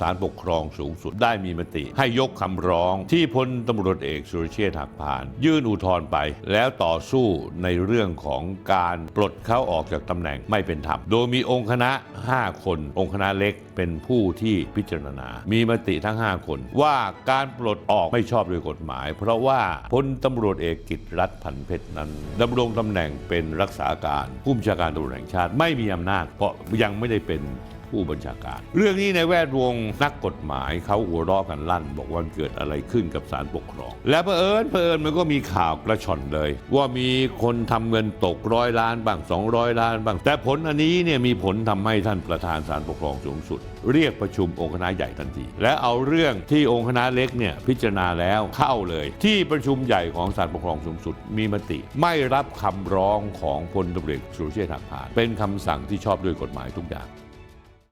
ศาลปกครองสูงสุดได้มีมติ ให้ยกคำร้องที่พลตำรวจเอกสุรเชษฐ์หักพาน ยื่นอุทธรณ์ไป แล้วต่อสู้ในเรื่องของการปลดเขาออกจากตำแหน่งไม่เป็นธรรมโดยมีองค์คณะ 5 คน องค์คณะเล็กเป็นผู้ที่พิจารณา มีมติทั้ง 5 คน ว่าการปลดออกไม่ชอบโดยกฎหมาย เพราะว่าพลตำรวจเอกกิตรัฐพันเพชรนั้นดำรงตำแหน่งเป็นรักษาการผู้บัญชาการตำรวจแห่งชาติไม่มีอำนาจ เพราะยังไม่ได้เป็น ผู้บัญชาการ เรื่องนี้ในแวดวงนักกฎหมายเขาหัวเราะกันลั่น บอกว่าเกิดอะไรขึ้นกับศาลปกครอง และเผอิญเผอิญมันก็มีข่าวกระชอนเลย ว่ามีคนทำเงินตกร้อยล้านบ้าง 200 ล้านบ้าง แต่ผลอันนี้เนี่ยมีผลทำให้ท่านประธานศาลปกครองสูงสุด เรียกประชุมองค์คณะใหญ่ทันที และเอาเรื่องที่องค์คณะเล็กเนี่ยพิจารณาแล้วเข้าเลย ที่ประชุมใหญ่ของศาลปกครองสูงสุด มีมติ ไม่รับคำร้องของพลตำรวจเอกสุรเชษฐ์หักพานเป็นคำสั่งที่ชอบด้วยกฎหมายทุกอย่าง